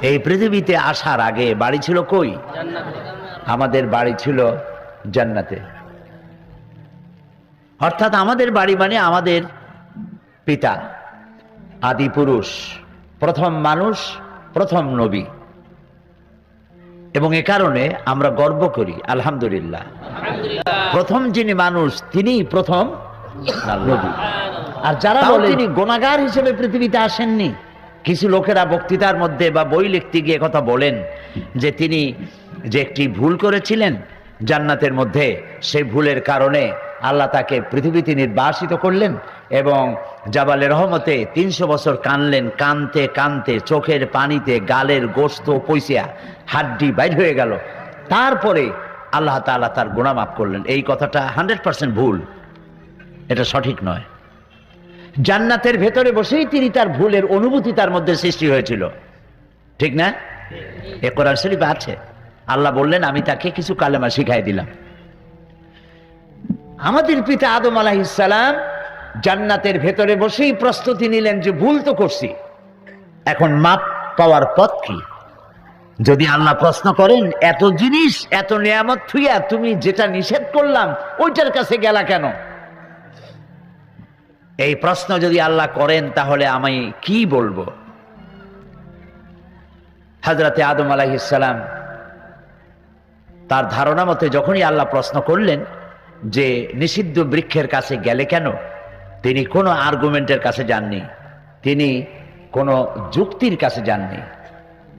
এই পৃথিবীতে আসার আগে বাড়ি ছিল কই? আমাদের বাড়ি ছিল জান্নাতে। অর্থাৎ আমাদের বাড়ি মানে আমাদের পিতা আদি পুরুষ প্রথম মানুষ প্রথম নবী। এবং এ কারণে আমরা গর্ব করি আলহামদুলিল্লাহ। প্রথম যিনি মানুষ তিনি প্রথম নবী। আর যারা বলে তিনি গোনাগার হিসেবে পৃথিবীতে আসেননি কিছু লোকেরা বক্তৃতার মধ্যে বা বই লিখতে গিয়ে কথা বলেন যে তিনি যে একটি ভুল করেছিলেন জান্নাতের মধ্যে, সেই ভুলের কারণে আল্লাহ তাকে পৃথিবীতে নির্বাসিত করলেন এবং জাবালে রহমতে তিনশো বছর কানলেন, কানতে কানতে চোখের পানিতে গালের গোস্ত পয়সা হাড্ডি বাইর হয়ে গেল। তারপরে আল্লাহ তাআলা তার গুণা মাফ করলেন। এই কথাটা হান্ড্রেড পার্সেন্ট ভুল। এটা সঠিক নয়। জান্নাতের ভেতরে বসেই তিনি তার ভুলের অনুভূতি তার মধ্যে সৃষ্টি হয়েছিল। ঠিক না? এ কোরআন শরীফ আছে। আল্লাহ বললেন, আমি তাকে কিছু কালেমা শিখাই দিলাম। আমাদের পিতা আদম আলাহিসাল্লাম জান্নাতের ভেতরে বসেই প্রস্তুতি নিলেন যে, ভুল তো করছি। এখন মাপ পাওয়ার পথ কি? যদি আল্লাহ প্রশ্ন করেন, এত জিনিস, এত নিয়ামত থুইয়া তুমি যেটা নিষেধ করলাম, ওইটার কাছে গেলা কেন? এই প্রশ্ন যদি আল্লাহ করেন, তাহলে আমি কি বলব? হাজরাতে আদম আলাইসালাম তার ধারণা মতে যখনই আল্লাহ প্রশ্ন করলেন যে নিষিদ্ধ বৃক্ষের কাছে গেলে কেন, তিনি কোনো আর্গুমেন্টের কাছে যাননি, তিনি কোনো যুক্তির কাছে যাননি,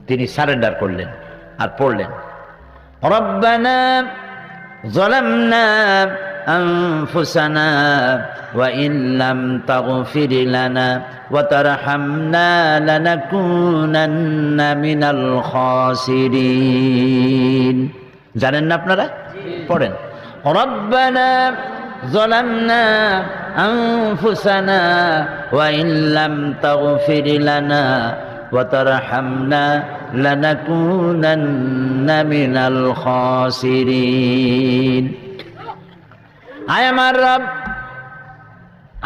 তিনি সারেন্ডার করলেন আর পড়লেন। রব্বানা জলামনা أنفسنا وإن لم تغفر لنا وترحمنا لنكونن من الخاسرين জানেন না আপনারা পড়েন ربنا ظلمنا أنفسنا وإن لم تغفر لنا وترحمنا لنكونن من الخاسرين আয় আমার রব,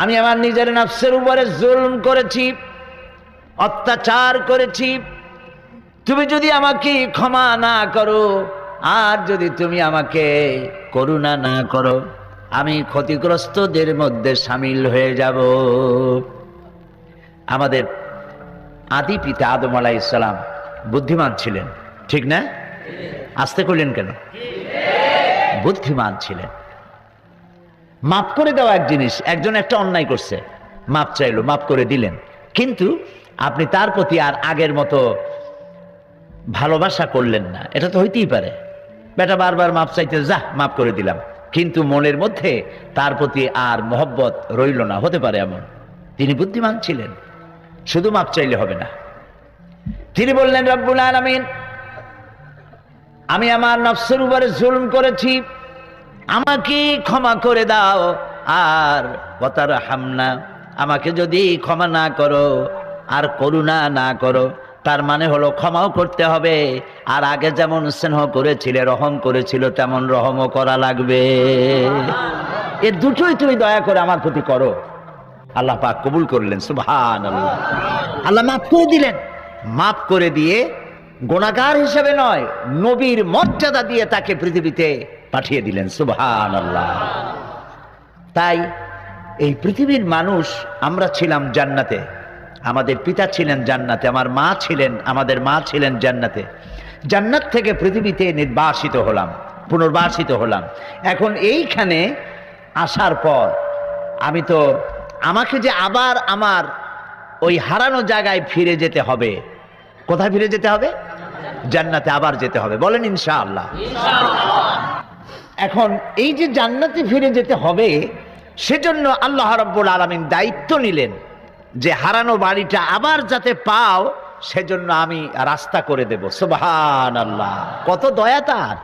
আমি আমার নিজের নফসের উপরে জুলুম করেছি, অত্যাচার করেছি। তুমি যদি আমাকে ক্ষমা না করো, আর যদি তুমি আমাকে করুণা না করো, আমি ক্ষতিগ্রস্তদের মধ্যে সামিল হয়ে যাব। আমাদের আদি পিতা আদম আলাহ ইসলাম বুদ্ধিমান ছিলেন, ঠিক না? আসতে করলেন কেন? বুদ্ধিমান ছিলেন। মাফ করে দেওয়া এক জিনিস, একজন একটা অন্যায় করছে। মাপ চাইলো মাপ করে দিলেন। কিন্তু আপনি তার প্রতি আর আগের মতো ভালোবাসা করলেন না। এটা তো হইতেই পারে। বেটা বারবার মাপ চাইতে, যা, মাফ করে দিলাম। কিন্তু মনের মধ্যে তার প্রতি আর মহব্বত রইল না। হতে পারে এমন। তিনি বুদ্ধিমান ছিলেন। শুধু মাপ চাইলে হবে না। তিনি বললেন, রব্বুল আলমিন, আমি আমার নফসের উপরে জুলুম করেছি। আমাকে ক্ষমা করে দাও, আর বতার হামনা আমাকে যদি ক্ষমা না করো, আর করুণা না করো, তার মানে হলো ক্ষমাও করতে হবে, আর আগে যেমন স্নেহ করেছিলে, রহম করেছিল, তেমন রহমও করা লাগবে। এ দুটোই তুমি দয়া করে আমার প্রতি করো। আল্লাহ পাক কবুল করলেন আল্লাহ আল্লাহ মাফ করে দিলেন। মাফ করে দিয়ে, গোনাগার হিসেবে নয়, নবীর মর্যাদা দিয়ে তাকে পৃথিবীতে পাঠিয়ে দিলেন সুবহান আল্লাহ তাই এই পৃথিবীর মানুষ, আমরা ছিলাম জান্নাতে। আমাদের পিতা ছিলেন জান্নাতে, আমার মা ছিলেন, আমাদের মা ছিলেন জান্নাতে। জান্নাত থেকে পৃথিবীতে নির্বাসিত হলাম, পুনর্বাসিত হলাম। এখন এইখানে আসার পর আমি তো, আমাকে যে আবার আমার ওই হারানো জায়গায় ফিরে যেতে হবে, কোথায় ফিরে যেতে হবে? জান্নাতে আবার যেতে হবে। বলেন ইনশাআল্লাহ। এখন এই যে জান্নাতে ফিরে যেতে হবে, সেজন্য আল্লাহ রাব্বুল আলামিন দায়িত্ব নিলেন যে হারানো বাড়িটা আবার যাতে পাও, সেজন্য আমি রাস্তা করে দেব। সুবহান আল্লাহ কত দয়া তার।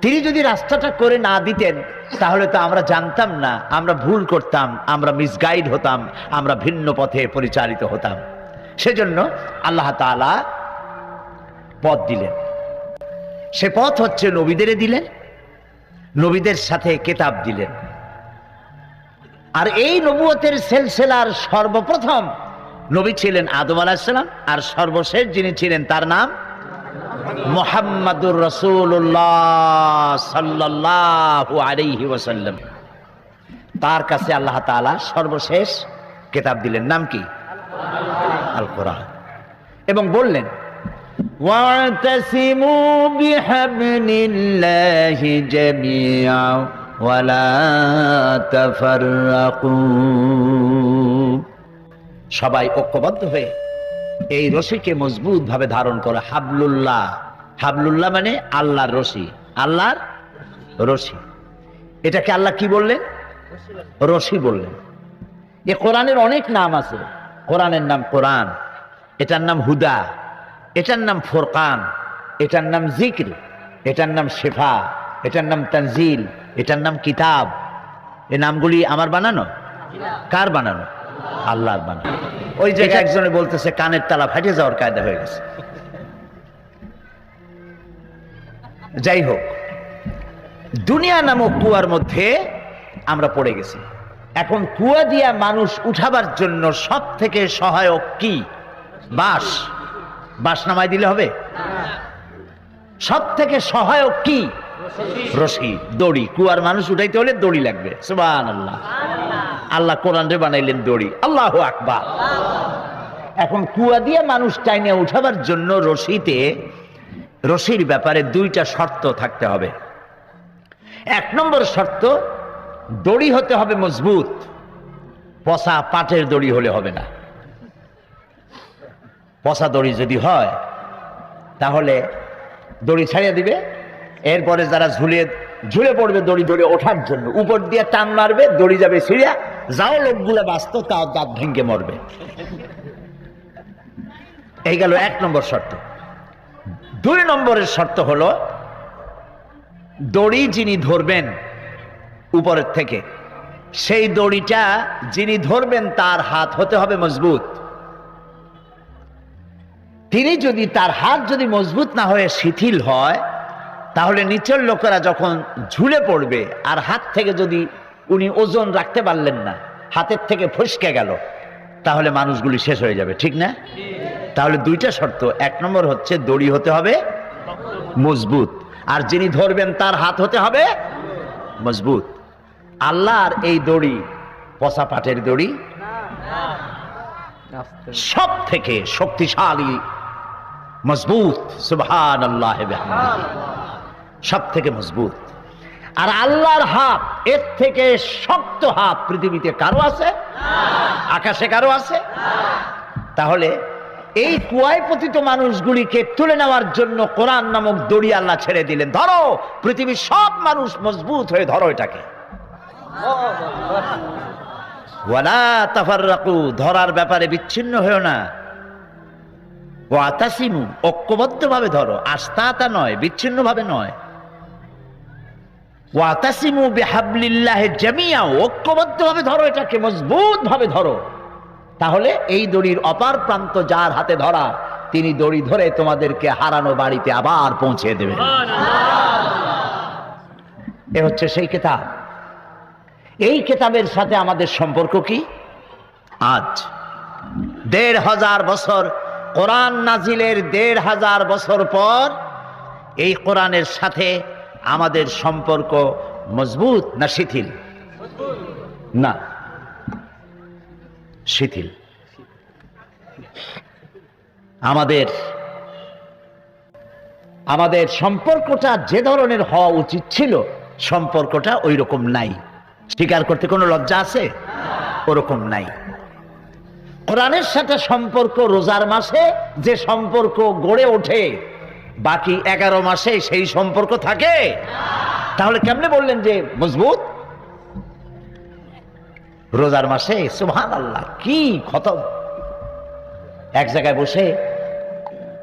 তিনি যদি রাস্তাটা করে না দিতেন, তাহলে তো আমরা জানতাম না, আমরা ভুল করতাম, আমরা মিসগাইড হতাম, আমরা ভিন্ন পথে পরিচালিত হতাম। সেজন্য আল্লাহ তাআলা পথ দিলেন। সে পথ হচ্ছে নবীদের দিলেন নবীদের সাথে কেতাব দিলেন। আর এই নবুয়তের সেলসেলার সর্বপ্রথম নবী ছিলেন আদম আলাহিসাল্লাম আর সর্বশেষ যিনি ছিলেন তার নাম মোহাম্মদুর রসুল্লাহ সাল্লাহ তার কাছে আল্লাহ তাআলা সর্বশেষ কেতাব দিলেন। নাম কি? আল কোরআন এবং বললেন واعتصموا بحبل الله جميعا ولا تفرقوا সবাই ঐক্যবদ্ধ হয়ে এই রশিকে মজবুত ভাবে ধারণ করে হাবলুল্লাহ হাবলুল্লাহ মানে আল্লাহর রশি আল্লাহর রশি এটাকে আল্লাহ কি বললেন রশি বললেন এ কোরআনের অনেক নাম আছে কোরআনের নাম কোরআন এটার নাম হুদা এটার নাম ফোরকান এটার নাম জিক্র এটার নাম শেফা এটার নাম তানজিল এটার নাম কিতাব। এ নামগুলি আমার বানানো? কার বানানো? আল্লাহর বানানো। ওই যে একজনে বলতেছে কানের তালা ফাটে যাওয়ার কায়দা হয়ে গেছে। যাই হোক দুনিয়া নামক কুয়ার মধ্যে আমরা পড়ে গেছি। এখন কুয়া দিয়া মানুষ উঠাবার জন্য সব থেকে সহায়ক কি? বাস বাস নামাই দিলে হবে? সব থেকে সহায়ক কি? রশি, দড়ি। কুয়ার মানুষ উঠাইতে হলে দড়ি লাগবে। সুবান আল্লাহ আল্লাহ কোরআন রে বানাইলেন দড়ি। আল্লাহ আকবার। এখন কুয়া দিয়ে মানুষ টাইনে উঠাবার জন্য রশিতে, রশির ব্যাপারে দুইটা শর্ত থাকতে হবে। এক নম্বর শর্ত, দড়ি হতে হবে মজবুত। পচা পাটের দড়ি হলে হবে না। পচা দড়ি যদি হয়, তাহলে দড়ি ছাড়িয়ে দিবে। এরপরে যারা ঝুলিয়ে ঝুলে পড়বে দড়ি ধরে ওঠার জন্য, উপর দিয়ে টান মারবে, দড়ি যাবে ছিঁড়িয়া যাও লোকগুলো বাঁচত তাও দাঁত ভেঙ্গে মরবে। এই গেল এক নম্বর শর্ত। দুই নম্বরের শর্ত হলো, দড়ি যিনি ধরবেন উপরের থেকে, সেই দড়িটা যিনি ধরবেন, তার হাত হতে হবে মজবুত। তিনি যদি তার হাত যদি মজবুত না হয়ে শিথিল হয় তাহলে নিচের লোকেরা যখন ঝুলে পড়বে আর হাত থেকে যদি উনি ওজন রাখতে পারলেন না হাতের থেকে ফসকে গেল তাহলে মানুষগুলি শেষ হয়ে যাবে ঠিক না? তাহলে দুইটা শর্ত। এক নম্বর হচ্ছে দড়ি হতে হবে মজবুত আর যিনি ধরবেন তার হাত হতে হবে মজবুত। আল্লাহর এই দড়ি পচা পাটের দড়ি। সব থেকে শক্তিশালী মজবুত সুবহান আল্লাহ সব থেকে মজবুত। আর আল্লাহর হাত, এর থেকে শক্ত হাত পৃথিবীতে কারও আছে? আকাশে কারও আছে? তাহলে এই কুয়ায় পতিত মানুষগুলিকে তুলে নেওয়ার জন্য কোরআন নামক দড়ি আল্লাহ ছেড়ে দিলেন। ধরো, পৃথিবীর সব মানুষ মজবুত হয়ে ধরো এটাকে। ধরার ব্যাপারে বিচ্ছিন্ন হয়েও না। ও আতাসিমু ঐক্যবদ্ধ ভাবে ধরো। আস্তাতা নয় বিচ্ছিন্ন ভাবে নয়। ও আতাসিমু বেহাবলিল্লাহ জামিয়া ঐক্যবদ্ধ ভাবে ধরো এটাকে মজবুত ভাবে ধরো। তাহলে এই দড়ির অপার প্রান্ত যার হাতে ধরা, তিনি দড়ি ধরে তোমাদেরকে হারানো বাড়িতে আবার পৌঁছে দেবেন। এ হচ্ছে সেই কেতাব। এই কেতাবের সাথে আমাদের সম্পর্ক কি? আজ দেড় হাজার বছর কোরআন নাজিলের দেড় হাজার বছর পর এই কোরআনের সাথে আমাদের সম্পর্ক মজবুত না শিথিল? না। শিথিল। আমাদের আমাদের সম্পর্কটা যে ধরনের হওয়া উচিত ছিল, সম্পর্কটা ওই রকম নাই। স্বীকার করতে কোনো লজ্জা আছে? ওরকম নাই। কোরআনের সাথে সম্পর্ক রোজার মাসে যে সম্পর্ক গড়ে ওঠে, বাকি এগারো মাসে সেই সম্পর্ক থাকে। তাহলে কেমনে বললেন যে মজবুত? রোজার মাসে সুহান আল্লাহ কি খতম। এক জায়গায় বসে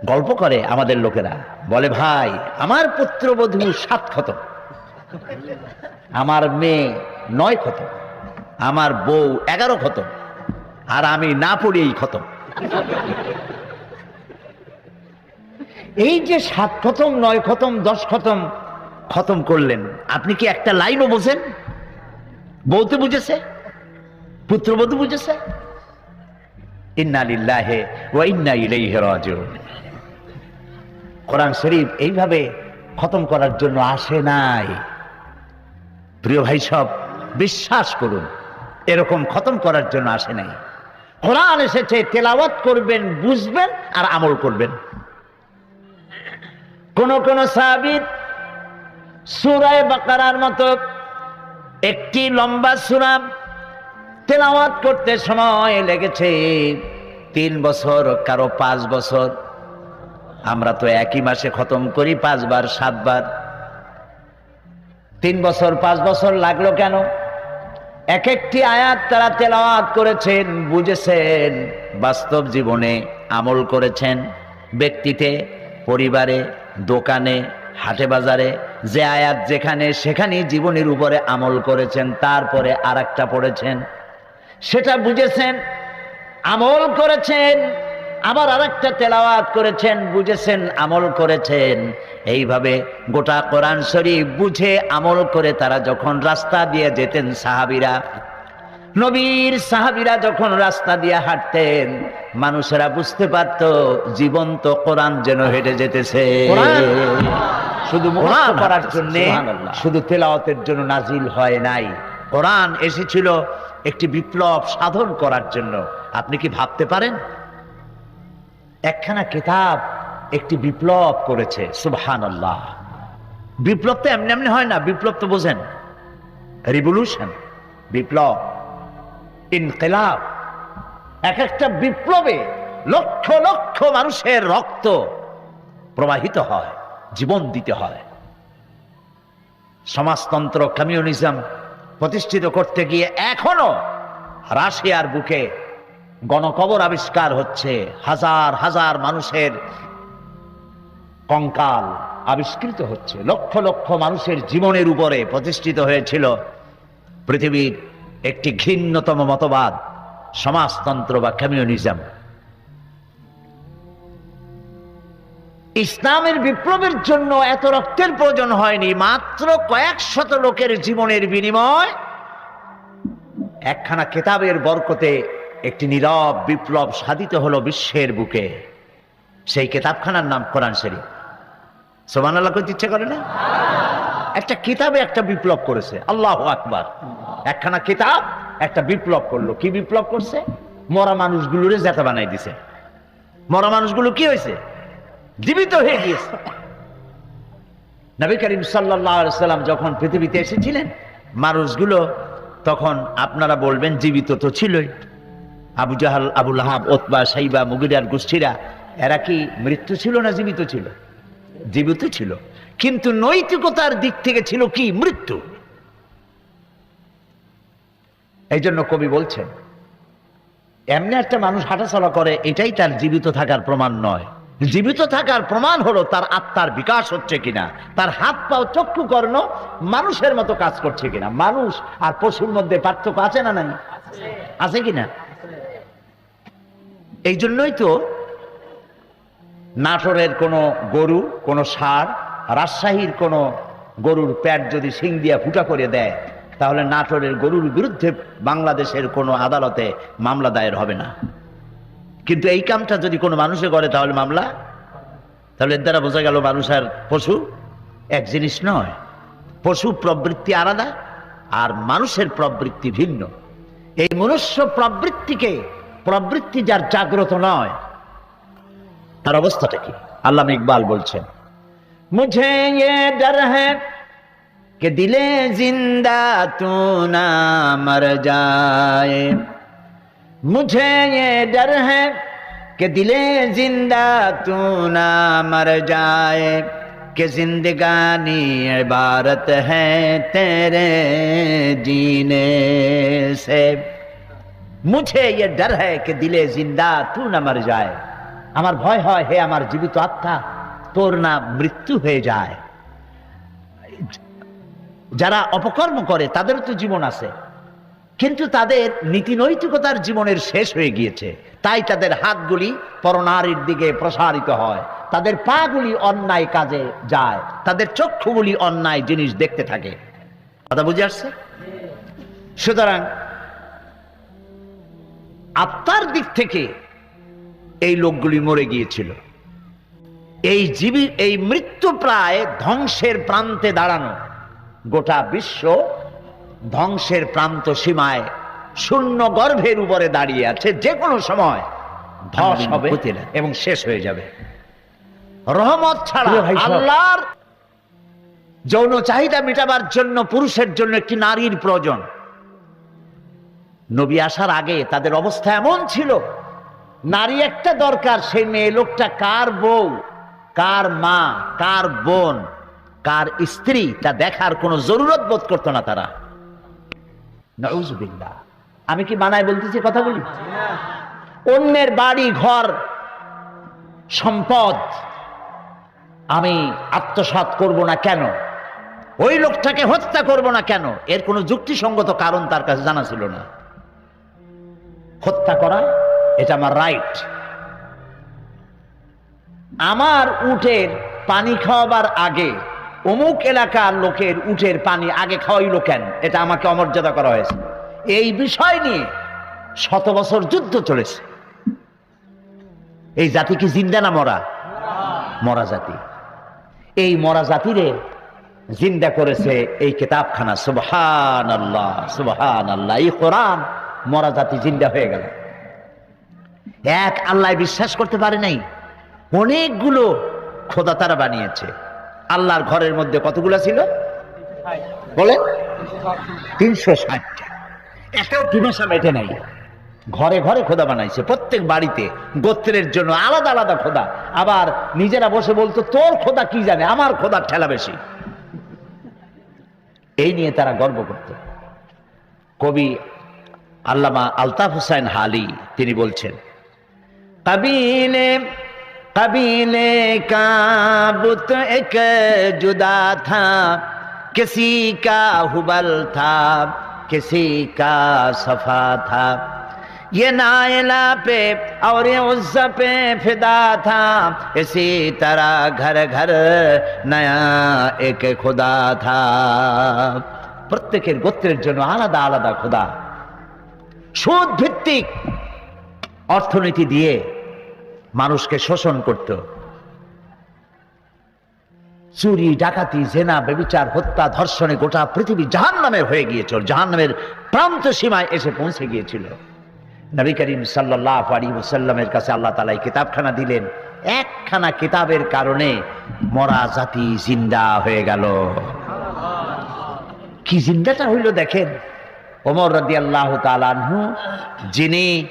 গল্প করে আমাদের লোকেরা। বলে, ভাই, আমার পুত্রবধূ সাত খতম। আমার মেয়ে নয় খতম। আমার বউ এগারো খতম। আর আমি না পড়েই খতম। এই যে সাত খতম, নয় খতম, দশ খতম খতম করলেন। আপনি কি একটা লাইনও বোঝেন? বউতে বুঝেছে? পুত্রবধূ বুঝেছে? ইন্না লিল্লাহে ওয়া ইন্না ইলাইহি কোরআন শরীফ এইভাবে খতম করার জন্য আসে নাই। প্রিয় ভাই সব, বিশ্বাস করুন, এরকম খতম করার জন্য আসে নাই। কোরআন এসেছে, তেলাওয়াত করবেন, বুঝবেন আর আমল করবেন। কোন কোন সাহাবীর সুরায় বাকারার মতো একটি লম্বা সুরা তেলাওয়াত করতে সময় লেগেছে। তিন বছর, কারও পাঁচ বছর। আমরা তো একই মাসে খতম করি, পাঁচবার, সাতবার। তিন বছর, পাঁচ বছর লাগল কেন? এক একটি আয়াত তারা তেলাওয়াত করেছেন, বুঝেছেন, বাস্তব জীবনে আমল করেছেন। ব্যক্তিতে, পরিবারে, দোকানে, হাটে বাজারে, যে আয়াত যেখানে, সেখানেই জীবনের উপরে আমল করেছেন, তারপরে আর পড়েছেন। সেটা বুঝেছেন, আমল করেছেন আবার আরেকটা তেলাওয়াত করেছেন বুঝেছেন আমল করেছেন। এইভাবে গোটা কোরআন শরীফ বুঝে আমল করে তারা যখন রাস্তা দিয়ে যেতেন সাহাবিরা নবীর সাহাবিরা যখন রাস্তা দিয়ে হাঁটতেন মানুষেরা বুঝতে পারত জীবন্ত কোরআন যেন হেঁটে যেতেছে। শুধু মুখস্থ করার জন্য শুধু তেলাওয়াতের জন্য নাজিল হয় নাই। কোরআন এসেছিল একটি বিপ্লব সাধন করার জন্য। আপনি কি ভাবতে পারেন? একখানা কিতাব একটি বিপ্লব করেছে সুবহান আল্লাহ বিপ্লব তো এমনি এমনি হয় না, বিপ্লব তো বোঝেন। রিভলিউশন বিপ্লব, ইনকিলাব। এক একটা বিপ্লবে লক্ষ লক্ষ মানুষের রক্ত প্রবাহিত হয়, জীবন দিতে হয়। সমাজতন্ত্র কমিউনিজম প্রতিষ্ঠিত করতে গিয়ে এখনও রাশিয়ার বুকে গণকবর আবিষ্কার হচ্ছে। হাজার হাজার মানুষের কঙ্কাল আবিষ্কৃত হচ্ছে। লক্ষ লক্ষ মানুষের জীবনের উপরে প্রতিষ্ঠিত হয়েছিল পৃথিবীর একটি ঘৃণ্যতম মতবাদ, সমাজতন্ত্র বা কমিউনিজম। ইসলামের বিপ্লবের জন্য এত রক্তের প্রয়োজন হয়নি, মাত্র কয়েক শত লোকের জীবনের বিনিময় একখানা কেতাবের বরকতে একটি নীরব বিপ্লব সাধিত হলো বিশ্বের বুকে। সেই কেতাবখানার নাম কোরআন শরীফ। সোমান আল্লাহ করতে ইচ্ছে করে না? একটা কিতাবে একটা বিপ্লব করেছে, আল্লাহ আকবার। একখানা কিতাব একটা বিপ্লব করল। কি বিপ্লব করছে? মরা মানুষগুলোরে জেতা বানাই দিছে। মরা মানুষগুলো কি হয়েছে? জীবিত হয়ে গিয়েছে। নবী করিম সাল্লাম যখন পৃথিবীতে এসেছিলেন, মানুষগুলো তখন আপনারা বলবেন, জীবিত তো ছিলই। Abu Jahl Abu Lahab Utbah Shaybah, মুগিরার গোষ্ঠীরা, এরা কি মৃত্যু ছিল না জীবিত ছিল? জীবিত ছিল। কিন্তু নৈতিকতার দিক থেকে ছিল কি? মৃত্যু। এই জন্য কবি বলছেন, এমনি একটা মানুষ হাঁটাচলা করে, এটাই তার জীবিত থাকার প্রমাণ নয়। জীবিত থাকার প্রমাণ হলো তার আত্মার বিকাশ হচ্ছে কিনা, তার হাত পাও চক্ষু কর্ণ, মানুষের মতো কাজ করছে কিনা। মানুষ আর পশুর মধ্যে পার্থক্য আছে না নাই? আছে কিনা? এই জন্যই তো নাটোরের কোনো গরু, কোনো সার, রাজশাহীর কোনো গরুর প্যাট যদি সিং দিয়া ফুটা করে দেয়, তাহলে নাটোরের গরুর বিরুদ্ধে বাংলাদেশের কোনো আদালতে মামলা দায়ের হবে না। কিন্তু এই কামটা যদি কোনো মানুষে করে, তাহলে মামলা? তাহলে এর দ্বারা বোঝা গেল মানুষ আর পশু এক জিনিস নয়। পশু প্রবৃত্তি আলাদা আর মানুষের প্রবৃত্তি ভিন্ন। এই মনুষ্য প্রবৃত্তিকে প্রবৃত্তি যার জাগ্রত নয়, তার অবস্থাটা কি? আল্লাহ ইকবাল বলছেন মুঝে ডর হ্যাঁ কে দিলে জিন্দা তু না মর যায়। মুঝে ডর হ্যাঁ কে দিলে জিন্দা তু না মর যায়। کہ زندگانی ভারত হ্যাঁ تیرے জিনে سے মুঝে ये डर है कि दिले जिंदा तू ना मर जाए আমার ভয় হয় হে আমার জীবিত আত্মা তোর না মৃত্যু হয়ে যায় যারা অপকর্ম করে তাদের তো জীবন আছে কিন্তু তাদের নীতি নৈতিকতার জীবনের শেষ হয়ে গিয়েছে তাই তাদের হাতগুলি পরনারীর দিকে প্রসারিত হয় তাদের পাগুলি অন্যায় কাজে যায় তাদের চক্ষুগুলি অন্যায় জিনিস দেখতে থাকে কথা বুঝে আসছে সুতরাং আত্মার দিক থেকে এই লোকগুলি মরে গিয়েছিল। এই জীবী এই মৃত্যু প্রায় ধ্বংসের প্রান্তে দাঁড়ানো। গোটা বিশ্ব ধ্বংসের প্রান্ত সীমায় শূন্য গর্ভের উপরে দাঁড়িয়ে আছে। যে কোনো সময় ধস হবে এবং শেষ হয়ে যাবে। রহমত ছাড়া। আল্লাহর যৌন চাহিদা মেটাবার জন্য পুরুষের জন্য একটি নারীর প্রয়োজন। নবী আসার আগে তাদের অবস্থা এমন ছিল, নারী একটা দরকার, সেই মেয়ে লোকটা কার বউ, কার মা, কার বোন, কার স্ত্রী, তা দেখার কোনো জরুরত বোধ করতো না তারা। নাউজুবিল্লাহ আমি কি মানায় বলতেছি কথা বলি অন্যের বাড়ি, ঘর, সম্পদ, আমি আত্মসাৎ করব না কেন? ওই লোকটাকে হত্যা করব না কেন? এর কোনো যুক্তিসঙ্গত কারণ তার কাছে জানা ছিল না। হত্যা করা, এটা আমার রাইট আমার উটের পানি খাওয়াবার আগে অমুক এলাকার লোকের উটের পানি আগে খাওয়াইলো কেন? এটা আমাকে অমর্যাদা করা হয়েছে। এই বিষয় নিয়ে শত বছর যুদ্ধ চলেছে। এই জাতি কি জিন্দা না মরা? মরা জাতি। এই মরা জাতিরে জিন্দা করেছে এই কিতাবখানা। সুবহান আল্লাহ সুবহান আল্লাহ এই কোরআন মরা জাতি জিন্দা হয়ে গেল। এক আল্লাহ বিশ্বাস করতে পারে নাই, অনেকগুলো খোদা তারা বানিয়েছে। আল্লাহর ঘরের মধ্যে কতগুলো ছিল? বলে তিনশো ষাটটা। এটাও কিমাসা মেটে নাই। ঘরে ঘরে খোদা বানাইছে। প্রত্যেক বাড়িতে গোত্রের জন্য আলাদা আলাদা খোদা। আবার নিজেরা বসে বলতো, তোর খোদা কি জানে? আমার খোদার ঠেলা বেশি। এই নিয়ে তারা গর্ব করত। কবি আল্লামা আলতাফ হুসাইন হালি তিনি বলছেন কবিলে कबीले का बुत एक जुदा था किसी का हुबल था किसी का सफा था ये नायला पे और ये उज्जा पे फिदा था इसी तरह घर घर नया एक खुदा था প্রত্যেকের গোত্রের জন্য আলাদা আলাদা খোদা সুদ ভিত্তিক অর্থনীতি দিয়ে মানুষকে শোষণ করত। চুরি, ডাকাতি, জেনা বেবিচার হত্যা, ধর্ষণে গোটা পৃথিবী জাহান নামের হয়ে গিয়েছিল। জাহান নামের প্রান্ত সীমায় এসে পৌঁছে গিয়েছিল। নবী করিম সাল্লাহ আলী কাছে আল্লাহ তালা কিতাবখানা দিলেন। একখানা কিতাবের কারণে মরা জাতি জিন্দা হয়ে গেল। কি জিন্দাটা হইল দেখেন? ওমর রাদি আল্লাহ তালানহু যিনি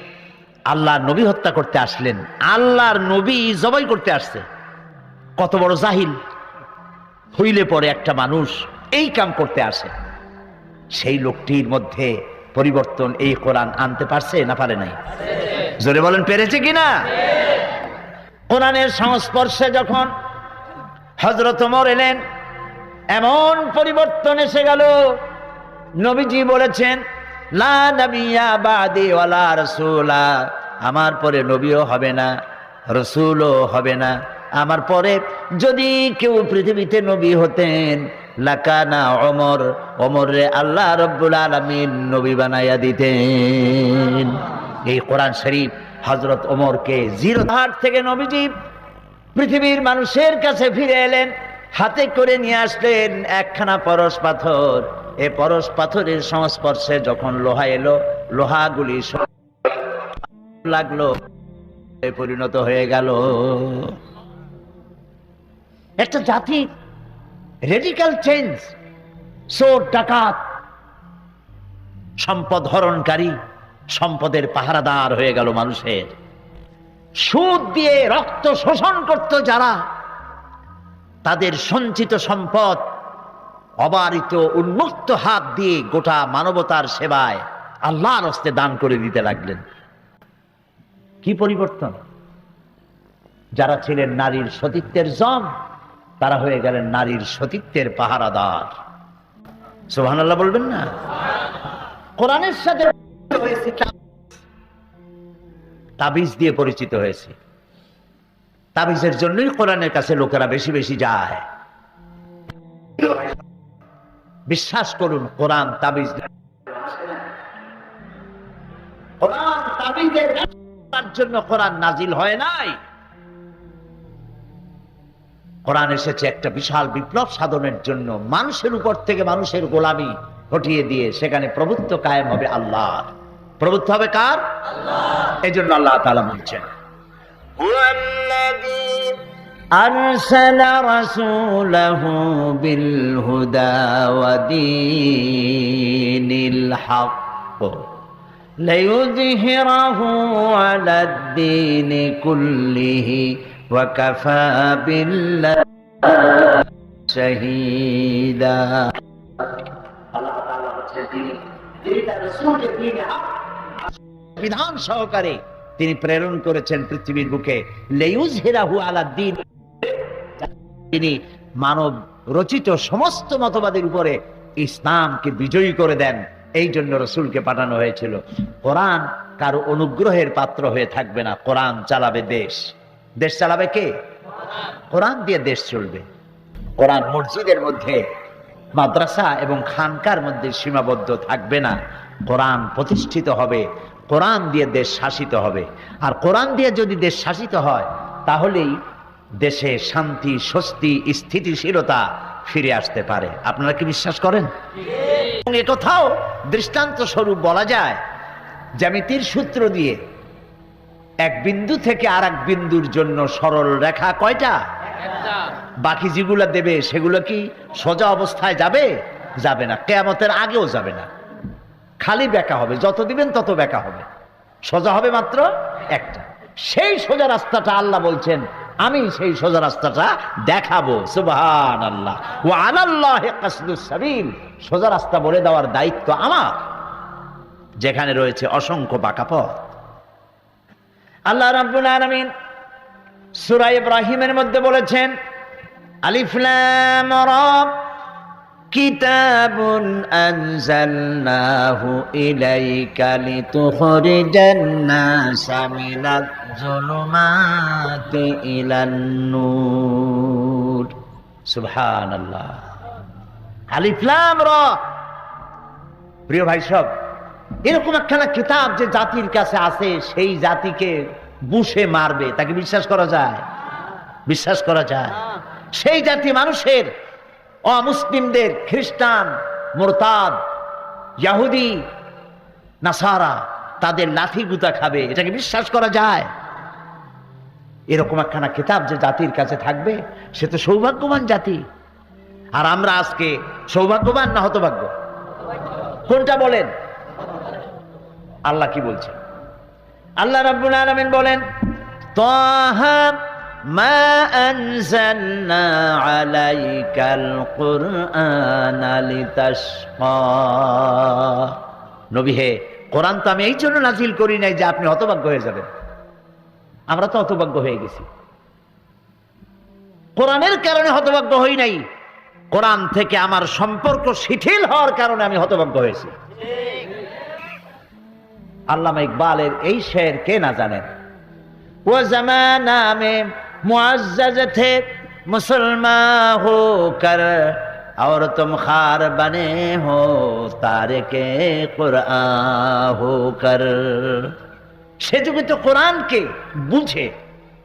আল্লাহর নবী হত্যা করতে আসলেন। আল্লাহর নবী জবাই করতে আসছে। কত বড় জাহিল। হইলে পরে একটা মানুষ, এই কাম করতে আসে। সেই লোকটির মধ্যে পরিবর্তন এই কোরআন আনতে পারছে না পারে নাই? জোরে বলেন, পেরেছে কিনা কোরআনের সংস্পর্শে যখন হজরত ওমর এলেন, এমন পরিবর্তন এসে গেল নবীজি বলেছেন, লা নবিয়া বাদি ওয়ালা রসুলা। আমার পরে নবীও হবে না, রসুলও হবে না। আমার পরে যদি কেউ পৃথিবীতে নবী হতেন, লাকানা অমর অমরে আল্লাহ রব্বুল আলমিন নবী বানাইয়া দিতেন। এই কোরআন শরীফ হজরত ওমরকে জিরো হাট থেকে নবীজি পৃথিবীর মানুষের কাছে ফিরে এলেন, হাতে করে নিয়ে আসলেন একখানা পরশ পাথর। এ পরশ পাথরের সংস্পর্শে যখন লোহা এলো, লোহাগুলি লাগল পরিণত হয়ে গেল। একটা জাতি রেডিক্যাল চেঞ্জ চোর, ডাকাত, সম্পদ হরণকারী, সম্পদের পাহারাদার হয়ে গেল মানুষের। সুদ দিয়ে রক্ত শোষণ করত যারা, তাদের সঞ্চিত সম্পদ অবারিত, উন্মুক্ত হাত দিয়ে গোটা মানবতার সেবায় আল্লাহর হস্তে দান করে দিতে লাগলেন। কি পরিবর্তন? যারা ছিলেন নারীর সতীত্বের জম তারা হয়ে গেলেন নারীর সতীত্বের পাহারাদার। সুবহানাল্লাহ বলবেন না? কোরআনের সাথে তাবিজ দিয়ে পরিচিত হয়েছে। তাবিজের জন্যই কোরআনের কাছে লোকেরা বেশি বেশি যায়। বিশ্বাস করুন, কোরআন তাবিজ কোরআন এসেছে একটা বিশাল বিপ্লব সাধনের জন্য। মানুষের উপর থেকে মানুষের গোলামি হটিয়ে দিয়ে সেখানে প্রভুত্ব কায়েম হবে আল্লাহ। প্রভুত্ব হবে কার? এই জন্য আল্লাহ তালা বলছেন أرسل رسوله بالهدى ودين الحق ليظهره على الدين كله وكفى بالله شهيدا বিধান সহকারে তিনি প্রেরণ করেছেন পৃথিবীর বুকে লেউজ হেরাহু আলাদ্দিন তিনি মানব রচিত সমস্ত মতবাদের উপরে ইসলামকে বিজয়ী করে দেন। এই জন্য রসুলকে পাঠানো হয়েছিল। কোরআন কারও অনুগ্রহের পাত্র হয়ে থাকবে না। কোরআন চালাবে দেশ। দেশ চালাবে কে? কোরআন দিয়ে দেশ চলবে। কোরআন মসজিদের মধ্যে, মাদ্রাসা এবং খানকার মধ্যে সীমাবদ্ধ থাকবে না। কোরআন প্রতিষ্ঠিত হবে। কোরআন দিয়ে দেশ শাসিত হবে। আর কোরআন দিয়ে যদি দেশ শাসিত হয়, তাহলেই দেশে শান্তি, স্বস্তি, স্থিতিশীলতা ফিরে আসতে পারে। আপনারা কি বিশ্বাস করেন? এবং দৃষ্টান্ত স্বরূপ বলা যায় জ্যামিতির সূত্র দিয়ে এক বিন্দু থেকে আর এক বিন্দুর জন্য সরল রেখা কয়টা? বাকি যেগুলো দেবে, সেগুলো কি সোজা অবস্থায় যাবে? যাবে না, কেয়ামতের আগেও যাবে না। খালি বেকা হবে, যত দিবেন তত বেকা হবে। সোজা হবে মাত্র একটা। সেই সোজা রাস্তাটা আল্লাহ বলছেন, আমি সেই সোজা রাস্তাটা দেখাবো সুবহান আল্লাহ ও আনাল্লাহ সাবিল। সোজা রাস্তা বলে দেওয়ার দায়িত্ব আমার, যেখানে রয়েছে অসংখ্য বাঁকা পথ। আল্লাহ রাব্বুল আলামিন সূরা ইব্রাহিমের মধ্যে বলেছেন, আলিফ লাম রা কিতাবুন আনজালনাহু ইলাইকা লিতুখরিজান নাসা মিনাজ যুলুমাতি ইলান নূর। সুবহানাল্লাহ। আলিফ লাম রা। প্রিয় ভাই সব, এরকম একখানা কিতাব যে জাতির কাছে আছে, সেই জাতিকে বুসে মারবে, তাকে বিশ্বাস করা যায়? বিশ্বাস করা যায়। সেই জাতি মানুষের, অমুসলিমদের খ্রিস্টান, মোরতাদ, ইয়াহুদি, নাসারা, তাদের লাঠি গুতা খাবে, এটাকে বিশ্বাস করা যায়? এরকম একখানা কিতাব যে জাতির কাছে থাকবে, সে তো সৌভাগ্যবান জাতি। আর আমরা আজকে সৌভাগ্যবান না হতভাগ্য? কোনটা বলেন? আল্লাহ কি বলছেন আল্লাহ রাব্বুল আলামিন বলেন নবী হে, কোরআন তো আমি এই জন্য নাজিল করি নাই যে আপনি হতভাগ্য হয়ে যাবেন। আমরা তো হতভাগ্য হয়ে গেছি। কোরআনের কারণে হতভাগ্য হই নাই। কোরআন থেকে আমার সম্পর্ক শিথিল হওয়ার কারণে আমি হতভাগ্য হয়েছি। আল্লাহ ইকবালের এই শের কে না জানেন? ও জামানা থে মুসলমান হো কর اور تم خار بنے ہو تارے کے সে যুগে তো কোরআনকে বুঝে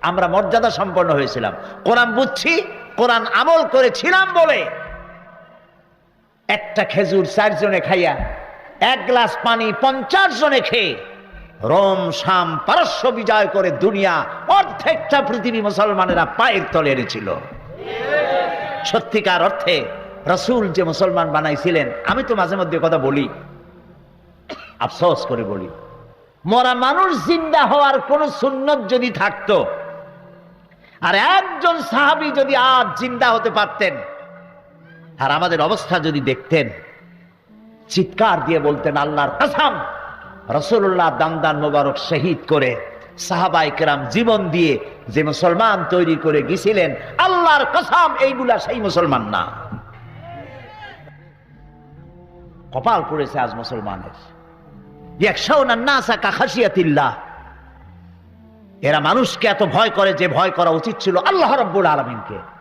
আমরা মর্যাদা সম্পন্ন হয়েছিলাম। কোরআন বুঝছি, কোরআন আমল করেছিলাম বলে একটা খেজুর চারজনে খাইয়া, এক গ্লাস পানি পঞ্চাশ জনে খেয়ে রোম, শাম, পারস্য বিজয় করে দুনিয়া অর্ধেকটা পৃথিবী মুসলমানেরা পায়ের তলে এনেছিল। সত্যিকার অর্থে রসুল যে মুসলমান বানাইছিলেন, আমি তো মাঝে মধ্যে কথা বলি, আফসোস করে বলি। মরা মানুষ জিন্দা হওয়ার কোন সুন্নত যদি থাকতো, আর একজন সাহাবি যদি আজ জিন্দা হতে পারতেন, আর আমাদের অবস্থা যদি দেখতেন, চিৎকার দিয়ে বলতেন, আল্লাহর কাসাম রসুল্লাহ দামদান মোবারক শহীদ করে সাহাবাই কেরাম জীবন দিয়ে যে মুসলমান তৈরি করে গেছিলেন, আল্লাহর কসাম, এইগুলা সেই মুসলমান না। কপাল পড়েছে আজ মুসলমানের। এরা মানুষকে এত ভয় করে যে ভয় করা উচিত ছিল আল্লাহ রব্বুল আলমিনকে।